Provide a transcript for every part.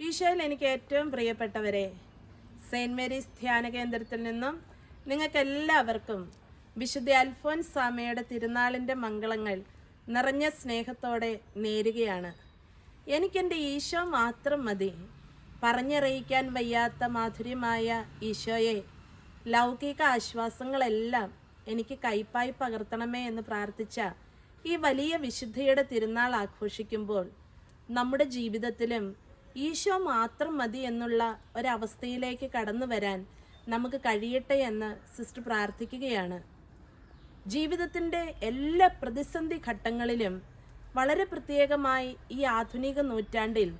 ഈശോയിൽ എനിക്ക് ഏറ്റവും പ്രിയപ്പെട്ടവരെ സെയിന്റ് മേരീസ് ധ്യാന കേന്ദ്രത്തിൽ നിന്നും നിങ്ങൾക്കെല്ലാവർക്കും വിശുദ്ധ അൽഫോൻസ് സ്വാമിയുടെ തിരുനാളിന്റെ മംഗളങ്ങൾ നിറഞ്ഞ സ്നേഹത്തോടെ നേരുകയാണ്. എനിക്കെന്റെ ഈശോ മാത്രം മതി. പറഞ്ഞറിയിക്കാൻ വയ്യാത്ത മാധുര്യമായ ഈശോയെ ലൗകിക ആശ്വാസങ്ങളെല്ലാം എനിക്ക് കൈപ്പായി പകർത്തണമേ എന്ന് പ്രാർത്ഥിച്ച ഈ വലിയ വിശുദ്ധിയുടെ തിരുനാൾ ആഘോഷിക്കുമ്പോൾ നമ്മുടെ ജീവിതത്തിലും ഈശോ മാത്രം മതി എന്നുള്ള ഒരവസ്ഥയിലേക്ക് കടന്നു വരാൻ നമുക്ക് കഴിയട്ടെ എന്ന് സിസ്റ്റർ പ്രാർത്ഥിക്കുകയാണ്. ജീവിതത്തിന്റെ എല്ലാ പ്രതിസന്ധി ഘട്ടങ്ങളിലും വളരെ പ്രത്യേകമായി ഈ ആധുനിക നൂറ്റാണ്ടിൽ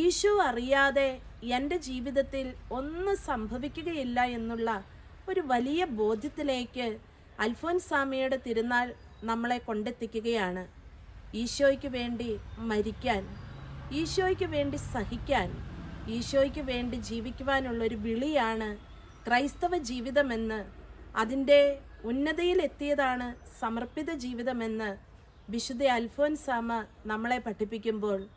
ഈശോ അറിയാതെ എന്റെ ജീവിതത്തിൽ ഒന്നും സംഭവിക്കുകയില്ല എന്നുള്ള ഒരു വലിയ ബോധ്യത്തിലേക്ക് അൽഫോൻസാമിയുടെ തിരുനാൾ നമ്മളെ കൊണ്ടെത്തിക്കുകയാണ്. ഈശോയ്ക്ക് വേണ്ടി മരിക്കാൻ ഈശോയ്ക്ക് വേണ്ടി സഹിക്കാൻ ഈശോയ്ക്ക് വേണ്ടി ജീവിക്കുവാനുള്ളൊരു വിളിയാണ് ക്രൈസ്തവ ജീവിതമെന്ന് അതിന്റെ ഉന്നതിയിലെത്തിയതാണ് സമർപ്പിത ജീവിതമെന്ന് വിശുദ്ധ അൽഫോൻസാമ നമ്മളെ പഠിപ്പിക്കുമ്പോൾ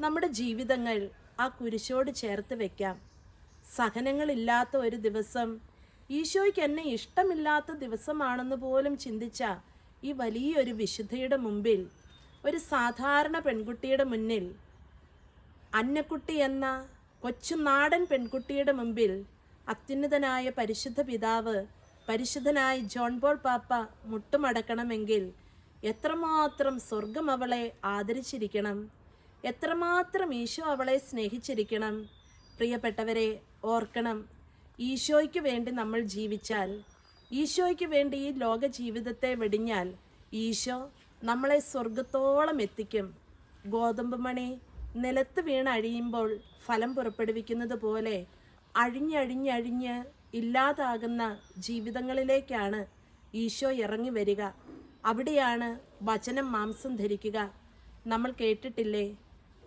നമ്മുടെ ജീവിതങ്ങൾ ആ കുരിശോട് ചേർത്ത് വെക്കാം. സഹനങ്ങളില്ലാത്ത ഒരു ദിവസം ഈശോയ്ക്ക് എന്നെ ഇഷ്ടമില്ലാത്ത ദിവസമാണെന്ന് പോലും ചിന്തിച്ച ഈ വലിയൊരു വിശുദ്ധയുടെ മുമ്പിൽ ഒരു സാധാരണ പെൺകുട്ടിയുടെ മുന്നിൽ അന്നക്കുട്ടി എന്ന കൊച്ചു നാടൻ പെൺകുട്ടിയുടെ മുമ്പിൽ അത്യുന്നതനായ പരിശുദ്ധ പിതാവ് പരിശുദ്ധനായ ജോൺ പോൾ പാപ്പ മുട്ടുമടക്കണമെങ്കിൽ എത്രമാത്രം സ്വർഗം അവളെ ആദരിച്ചിരിക്കണം? എത്രമാത്രം ഈശോ അവളെ സ്നേഹിച്ചിരിക്കണം? പ്രിയപ്പെട്ടവരെ ഓർക്കണം ഈശോയ്ക്ക് വേണ്ടി നമ്മൾ ജീവിച്ചാൽ ഈശോയ്ക്ക് വേണ്ടി ഈ ലോക ജീവിതത്തെ വെടിഞ്ഞാൽ ഈശോ നമ്മളെ സ്വർഗത്തോളം എത്തിക്കും. ഗോതമ്പ് മണി നിലത്ത് വീണ് അഴിയുമ്പോൾ ഫലം പുറപ്പെടുവിക്കുന്നത് പോലെ അഴിഞ്ഞഴിഞ്ഞഴിഞ്ഞ് ഇല്ലാതാകുന്ന ജീവിതങ്ങളിലേക്കാണ് ഈശോ ഇറങ്ങി വരിക. അവിടെയാണ് വചനം മാംസം ധരിക്കുക. നമ്മൾ കേട്ടിട്ടില്ലേ?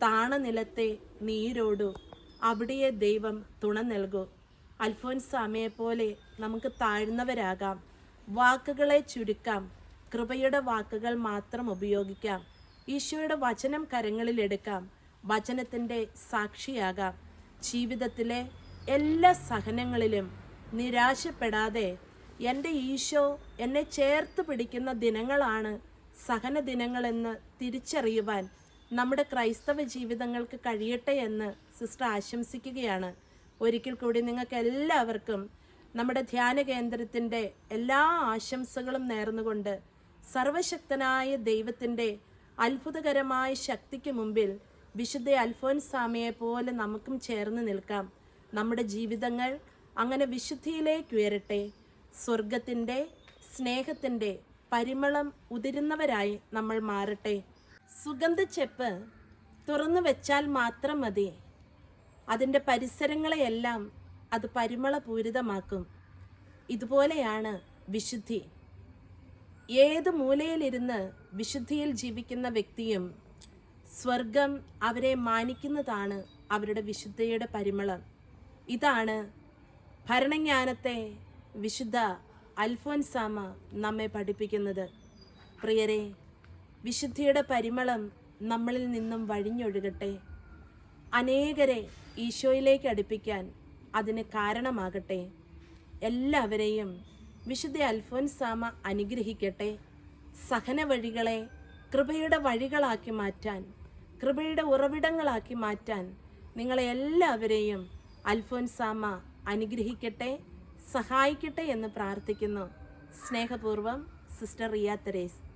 താണ നിലത്തെ നീരോടു അവിടെയെ ദൈവം തുണ നൽകൂ. അൽഫോൻസ് പോലെ നമുക്ക് താഴ്ന്നവരാകാം. വാക്കുകളെ ചുരുക്കാം. കൃപയുടെ വാക്കുകൾ മാത്രം ഉപയോഗിക്കാം. ഈശോയുടെ വചനം കരങ്ങളിലെടുക്കാം വചനത്തിന്റെ സാക്ഷിയാകാം. ജീവിതത്തിലെ എല്ലാ സഹനങ്ങളിലും നിരാശപ്പെടാതെ എന്റെ ഈശോ എന്നെ ചേർത്ത് പിടിക്കുന്ന ദിനങ്ങളാണ് സഹന ദിനങ്ങളെന്ന് തിരിച്ചറിയുവാൻ നമ്മുടെ ക്രൈസ്തവ ജീവിതങ്ങൾക്ക് കഴിയട്ടെ എന്ന് സിസ്റ്റർ ആശംസിക്കുകയാണ്. ഒരിക്കൽ കൂടി നിങ്ങൾക്ക് എല്ലാവർക്കും നമ്മുടെ ധ്യാന കേന്ദ്രത്തിന്റെ എല്ലാ ആശംസകളും നേർന്നുകൊണ്ട് സർവശക്തനായ ദൈവത്തിന്റെ അത്ഭുതകരമായ ശക്തിക്ക് മുമ്പിൽ വിശുദ്ധ അൽഫോൻസ് അൽഫോൻസാമയെ പോലെ നമുക്കും ചേർന്ന് നിൽക്കാം. നമ്മുടെ ജീവിതങ്ങൾ അങ്ങനെ വിശുദ്ധിയിലേക്ക് ഉയരട്ടെ. സ്വർഗത്തിന്റെ സ്നേഹത്തിന്റെ പരിമളം ഉതിരുന്നവരായി നമ്മൾ മാറട്ടെ. സുഗന്ധച്ചെപ്പ് തുറന്നു വെച്ചാൽ മാത്രം മതി. അതിന്റെ പരിസരങ്ങളെയെല്ലാം അത് പരിമളപൂരിതമാക്കും. ഇതുപോലെയാണ് വിശുദ്ധി. ഏത് മൂലയിലിരുന്ന് വിശുദ്ധിയിൽ ജീവിക്കുന്ന വ്യക്തിയും സ്വർഗം അവരെ മാനിക്കുന്നതാണ് അവരുടെ വിശുദ്ധയുടെ പരിമളം. ഇതാണ് ഭരണജ്ഞാനത്തെ വിശുദ്ധ അൽഫോൻസാമ നമ്മെ പഠിപ്പിക്കുന്നത്. പ്രിയരെ വിശുദ്ധിയുടെ പരിമളം നമ്മളിൽ നിന്നും വഴിഞ്ഞൊഴുകട്ടെ. അനേകരെ ഈശോയിലേക്ക് അടുപ്പിക്കാൻ അതിന് കാരണമാകട്ടെ. എല്ലാവരെയും വിശുദ്ധ അൽഫോൻസാമ അനുഗ്രഹിക്കട്ടെ. സഹന വഴികളെ കൃപയുടെ വഴികളാക്കി മാറ്റാൻ കൃപയുടെ ഉറവിടങ്ങളാക്കി മാറ്റാൻ നിങ്ങളെ എല്ലാവരെയും അൽഫോൻസാമ അനുഗ്രഹിക്കട്ടെ സഹായിക്കട്ടെ എന്ന് പ്രാർത്ഥിക്കുന്നു. സ്നേഹപൂർവം സിസ്റ്റർ റിയ തെരേസ്.